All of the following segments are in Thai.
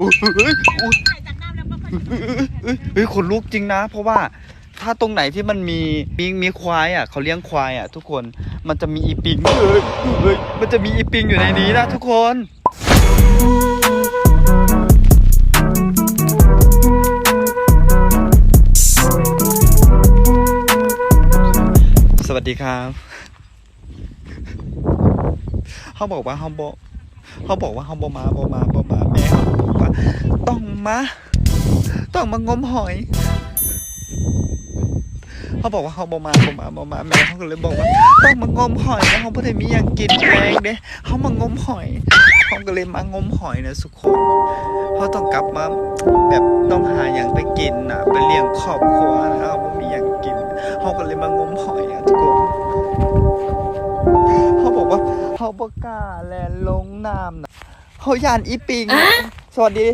อุ้ยเฮ้ยอุ้ยถ่ายจากน้ำแล้วก็ค่อยเฮ้ยขนลุกจริงนะ เพราะว่าถ้าตรงไหนที่มันมีมีมีควายอะเขาเลี้ยงควายอะ ทุกคนมันจะมีอีปิงเฮ้ยเฮ้ยมันจะมีอีปิงอยู่ในนี้นะทุกคน สวัสดีครับเขาบอกว่าเขาบอกเขาบอกว่าเขาบอมาบอมาบอมา ต้องมา ต้องมางมหอย เขาบอกว่าเขาบอมาบอมาบอมาแม่เขาก็เลยบอกว่าต้องมางมหอยนะเขาไม่ได้มีอย่างกินแรงเด้เขามางมหอยเขาก็เลยมางมหอยนะสุกคนเขาต้องกลับมาแบบต้องหาอย่างไปกินนะไปเลี้ยงครอบครัวนะเขาไม่มีอย่างกินเขาก็เลยมางมหอยอะทุกคนเขาบอกว่าเขาประกล้าแลนลงน้ำนะ เขายานอีปิง สวัสดี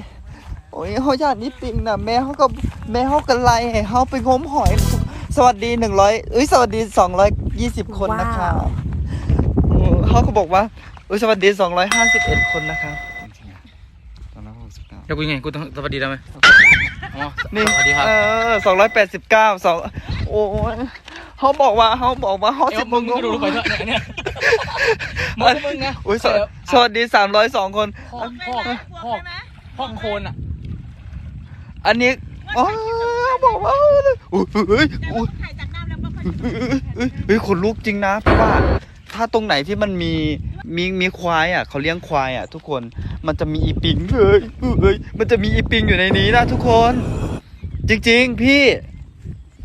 โอ้ยเขาญาตินิดปิงนะแม่เขาก็แม่เขากันไล่ให้เขาไปงมหอย สวัสดีหนึ่งร้อยเอ้ยสวัสดีสองร้อยยี่สิบคนนะครับอืมเขาก็บอกว่าเอ้ยสวัสดีสองร้อยห้าสิบเอ็ดคนนะครับจริงๆอะตอนนั้นหกสิบเก้าเดี๋ยวกูยังไงกูต้องสวัสดีได้ไหมอ๋อนี่สวัสดีครับเออสองร้อยแปดสิบเก้าสองโอ้ยเขาบอกว่าเขาบอกว่าเขาเอ้สิยบมึงงก็ดูรูปไปเถอะเนี่ยเนี่ย มึงมึงนะอุ้ยสวสวัสดีสามร้อยสองคนพ่อไปพ่อไหมพ่อไปไหมพ่อของโคนอะ อันนี้อ๋อบอกว่าอุ้ยเฮ้ยแต่อุ้ว่ายถ่ายจากน้ำแล้วก็ค่อยเฮ้ยเฮ้ยขนลุกจริงนะเพราะว่าถ้าตรงไหนที่มันมีมีมีควายอะเขาเลี้ยงควายอะ ทุกคนมันจะมีอีปิงเฮ้ยเฮ้ยมันจะมีอีปิงอยู่ในนี้นะทุกคน จริง ๆ พี่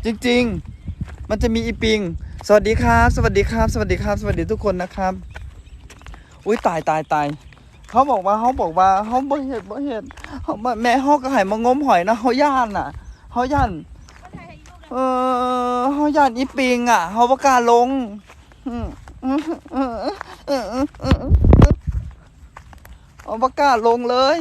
จริง ๆ มันจะมีอีปิง สวัสดีครับ สวัสดีครับ สวัสดีครับ สวัสดีทุกคนนะครับ อุ้ยตายตายตายเขาบอกว่าเขาบอกว่าเขาบ่เห็นบ่เห็นเขาแม่เขาก็ให้มางมหอยนะเขาย่านอะเขาย่านเออเขาหยาดอีปิงอะเขาประกาศลงอืมอืมอืมอืมอืมเขาประกาศลงเลย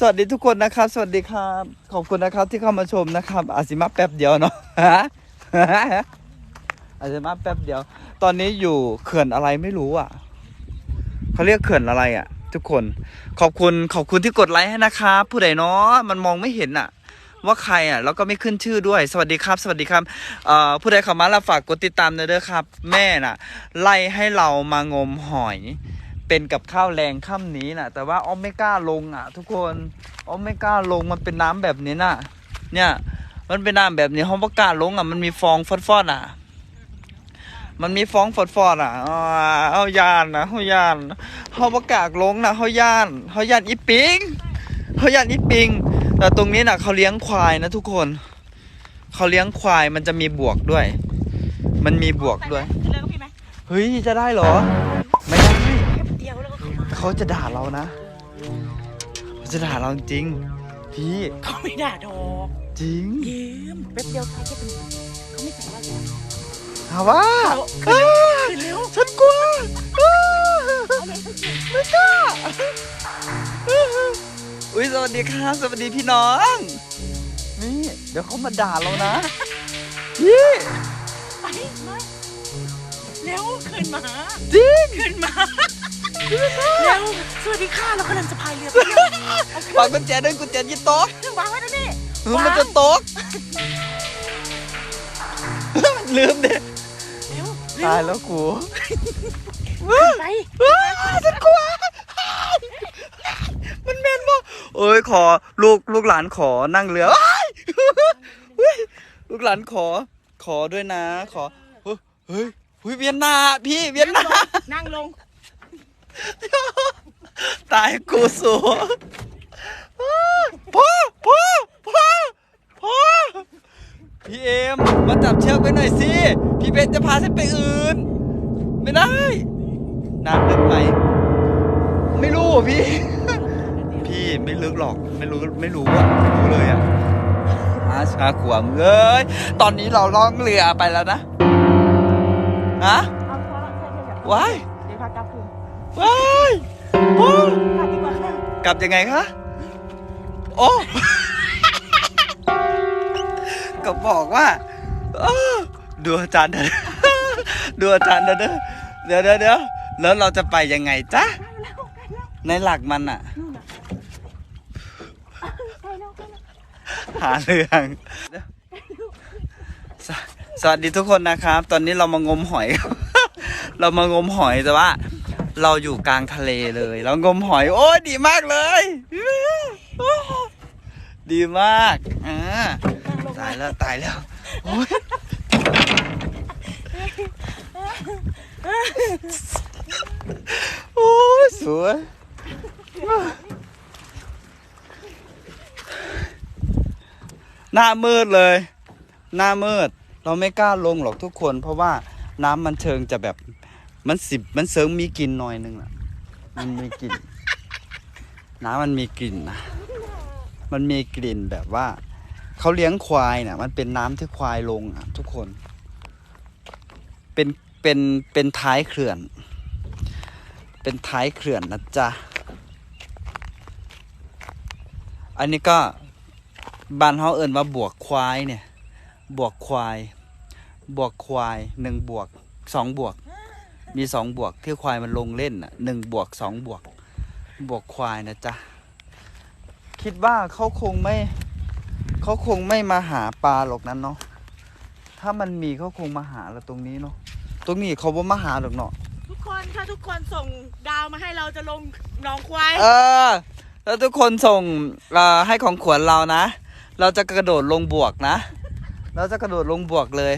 สวัสดีทุกคนนะครับ สวัสดีครับ ขอบคุณนะครับที่เข้ามาชมนะครับ อาจสิมาแป๊บเดียวเนาะฮะอาจจะมาแป๊บเดียว ตอนนี้อยู่เขื่อนอะไรไม่รู้อะเขาเรียกเขื่อนอะไรอะ ทุกคน ขอบคุณขอบคุณที่กดไลค์ให้นะครับผู้ใดเนาะมันมองไม่เห็นอะ ว่าใครอะแล้วก็ไม่ขึ้นชื่อด้วย สวัสดีครับ สวัสดีครับผู้ใดเข้ามาแล้วฝากกดติดตามหน่อยเด้อครับ แม่น่ะ ไล่ให้เรามางมหอย เป็นกับข้าวแรงค่ำนี้นะ่ะ แต่ว่าอ้อมไม่กล้าลงอะ ทุกคนอ้อมไม่กล้าลงมันเป็นน้ำแบบนี้น่ะ เนี่ย มันเป็นน้ำแบบนี้ห้องประกาศลงอะมันมีฟองฟอดๆอะ มันมีฟองฟอดๆอะอ่าเอายานนะเขายานเขาประกาศลงนะเขายานเขายานอีปิงเขายานอีปิง แต่ตรงนี้น่ะเขาเลี้ยงควายนะทุกคนเขาเลี้ยงควายมันจะมีบวกด้วย มันมีบวกด้วยเฮ้ยจะได้เหรอ เขาจะด่าเรานะเขาจะด่าเราจริงพี่เขาไม่ด่าดอกจริงยืมแป๊บเดียวถ่ายแค่เป็นเขาไม่ใส่ว่าเลยถามว่าขึ้นเร็วขึ้นเร็วฉันกลัวอ้าเอาเลยไม่กล้าอุ้ยสวัสดีครับสวัสดีพี่น้อง นี่เดี๋ยวเขามาด่าเรานะพี่ไปมาเร็วขึ้นมาจริงขึ้นมา เร็วสวัสดีค่ะเรากำลังจะพายเรือไปเร็วเอาขึ้นฝากกุญแจด้วยกุญแจยึดโต๊ะวางไว้ตรงนี้เออมันจะโต๊ะลืมเด็เร็วเร็ตายวแล้วกูไปว้าวฉันกลัวมันเมนบ่เอ้ยขอลูกลูกหลานขอนั่งเรือว้ายเฮ้ยลูกหลานขอ ขอด้วยนะ ขอเฮ้ยเฮ้ยเฮ้ยเวียนนาพี่เวียนนานั่งลง ตายกูสูพ่อพ่อพ่อพ่อพี่เอ็มมาจับเชือกไปหน่อยสิ พี่เบนจะพาฉันไปอื่น ไม่ได้น้ำลึกไหมไม่รู้อะพี่ พี่ไม่ลึกหรอกไม่รู้ไม่รู้อะไม่รู้เลยอะอาชาขวมเอ้ยตอนนี้เราล่องเรือไปแล้วนะฮะเอาพอแล้ วใช่ใช่ว้ายเดี๋ยวพากลับคืนว้ายโอ้พาดีกว่าค่ะกลับยังไงคะโอ้ ก็บอกว่าเออดูอาจารย์เถอะดูอาจารย์เถอะเดี๋ยวเดี๋ยวเดี๋ยวแล้วเราจะไปยังไงจ๊ะในหลักมันอะนู่นน่ะไปแล้วไปแล้วหาเรื่องสสวัสดีทุกคนนะครับ ตอนนี้เรามางมหอย เรามางมหอยแต่ว่า เราอยู่กลางทะเลเลย เรางมหอย โอ้ดีมากเลย ดีมากอ่าตายแล้วตายแล้วโอ้ยโอ้ยสวยหน้ามืดเลย หน้ามืด เราไม่กล้าลงหรอกทุกคน เพราะว่าน้ำมันเชิงจะแบบ มันสิบมันเซิงมีกลิ่นหน่อยนึงอะ มันมีกลิ่นน้ำมันมีกลิ่นนะมันมีกลิ่นแบบว่าเขาเลี้ยงควายเนี่ยมันเป็นน้ำที่ควายลงอะ ทุกคน เป็นเป็นเป็นท้ายเขื่อน เป็นท้ายเขื่อนนะจ๊ะอันนี้ก็บ้านเขาเอิ่นว่าบวกควายเนี่ย บวกควาย บวกควายหนึ่งบวกสองบวก มีสองบวกที่ควายมันลงเล่นอะหนึ่งบวกสองบวก บวกควายนะจ๊ะ คิดว่าเขาคงไม่เขาคงไม่มาหาปลาหรอกนั้นเนาะถ้ามันมีเขาคงมาหาเราตรงนี้เนาะตรงนี้เขาบ่มาหาหรอกเนาะทุกคนถ้าทุกคนส่งดาวมาให้เราจะลงหนองควายเออ แล้วทุกคนส่งเอ่อให้ของขวัญเรานะ เราจะกระโดดลงบวกนะ เราจะกระโดดลงบวกเลย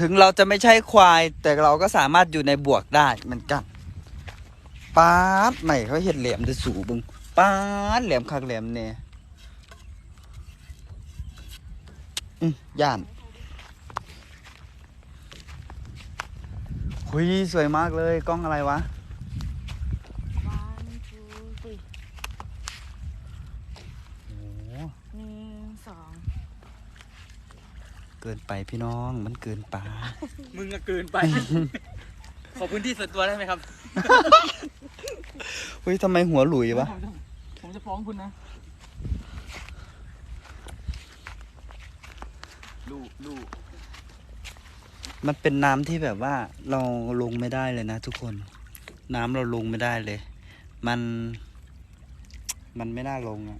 ถึงเราจะไม่ใช่ควาย แต่เราก็สามารถอยู่ในบวกได้เหมือนกันป๊าดใหม่เขาเห็ดเหลี่ยมจะสูบึงป๊าดแหลมคักแหลมเนี่ยอืมย่านหุยสวยมากเลยกล้องอะไรวะ one two three โอ้โห หนึ่งสอง เกิน ไปพี่น้องมันเกินไปมึงก็เกินไป ขอพื้นที่ส่วนตัวได้ไหมครับ เฮ้ยทำไมหัวหลุยวะ ผมจะผมจะฟ้องคุณนะ ลูกลูกมันเป็นน้ำที่แบบว่าเราลงไม่ได้เลยนะทุกคน น้ำเราลงไม่ได้เลย มัน มันไม่น่าลงอะ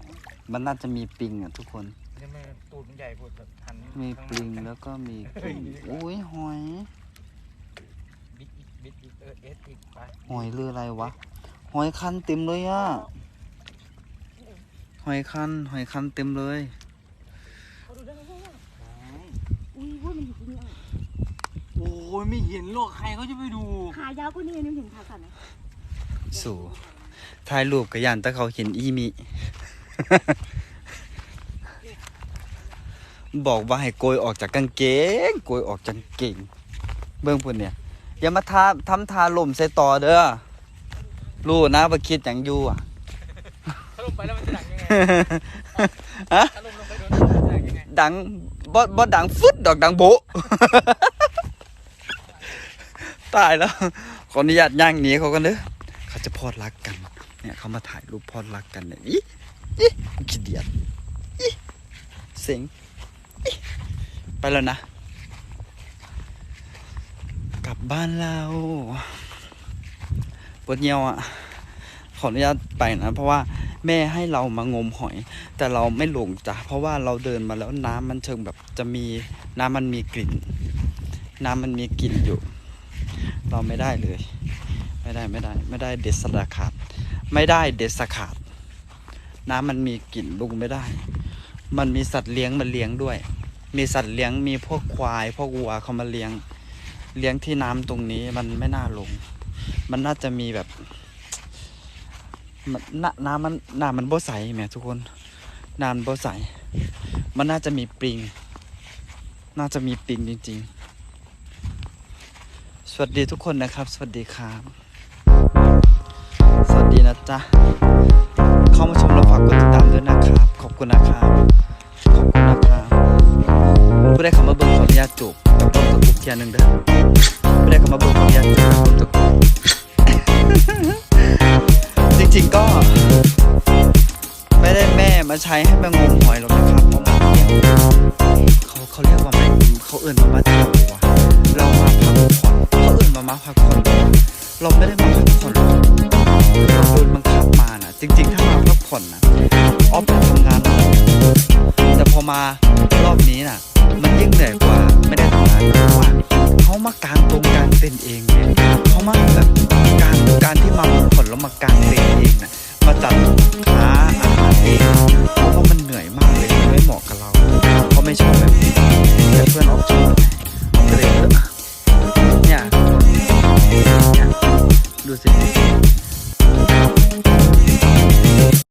มันน่าจะมีปิงอะทุกคน ญ่พูดแบบหันมีปลิงแล้วก็มีกุ้งอุ้ยหอย บิ๊กอีกบิ๊กอีกเออเอสอีกไปหอยเรืออะไรวะ หอยคันเต็มเลยอะ หอยคัน หอยคันเต็มเลยเขาดูได้ไหมอุ้ยอุ้ยมันอยู่ตรงนี้อะโอ้ยไม่เห็นหรอกใครเขาจะไปดู ขายาวกว่านี้นึกถึงขาสั่นไหมสู่ถ่ายรูปกับยันแต่เขาเห็นอีมิ บอกว่าให้โกยออกจากกางเกงโกยออกจากกางเกงเบื้องพุ่นเนี่ยอย่ามาทาทำทาลมใส่ต่อเด้อรู้นะว่าคิดอย่างอยู่อะถ้าลงไปแล้วมันจะดังยังไงฮะถ้าลงลงไปโดนมันจะดังยังไงดังบ่บ่ดังฟึดดอกดังโบะตายแล้วขออนุญาตย่างหนีเขากันเด้อเขาจะพอดรักกัน เนี่ยเขามาถ่ายรูปพอดรักกันเนี่ยอีอีขี้เดียดอีเสียงอี ไปแล้วนะ กลับบ้านเราปวดเงียวอะ ขออนุญาตไปนะ เพราะว่าแม่ให้เรามางมหอย แต่เราไม่หลงจ้ะเพราะว่าเราเดินมาแล้วน้ำมันเชิงแบบจะมีน้ำมันมีกลิ่น น้ำมันมีกลิ่นอยู่ เราไม่ได้เลย ไม่ได้ไม่ได้ ไม่ได้เด็ดสระขาด ไม่ได้เด็ดสะขาด น้ำมันมีกลิ่นลุงไม่ได้ มันมีสัตว์เลี้ยงมาเลี้ยงด้วย มีสัตว์เลี้ยงมีพวกควาย พวกวัวเขามาเลี้ยง เลี้ยงที่น้ำตรงนี้มันไม่น่าลง มันน่าจะมีแบบนน้ำน้ำมันน้ำมันโบใสแหมทุกคนน้ำมันบ่ใส มันน่าจะมีปริง น่าจะมีปริงจริง ๆ สวัสดีทุกคนนะครับ สวัสดีครับ สวัสดีนะจ๊ะ เข้ามาชมแล้วฝากกดติด อันหนึ่งเด้อผู้ได้คำว่าเบิร์ขออนุญาบกันตะกุกจริงๆก็ ไม่ได้แม่มาใช้ให้มางมหอยหรอกนะครับเพราะมาเที่ยเขาเขาเรียกว่าไม่เขาเอื่นมามาเที่ยวะเรามาพักผ่อนเขาเอื่นมามาพักผ่อนเราไม่ได้มาพักผ่อนหรอกเราโดนบังคับมานะจริง ๆ ถ้ามาพักผ่อนนะออฟจะทำงาน แต่พอมารอบนี้น่ะ มันยิ่งเหนื่อยกว่าไม่ได้ทำงานเพราะว่าเขามากางตรงกางเต็นเองเนี่ยเขามาแบบการการที่มาพักผ่อนแล้วมากาง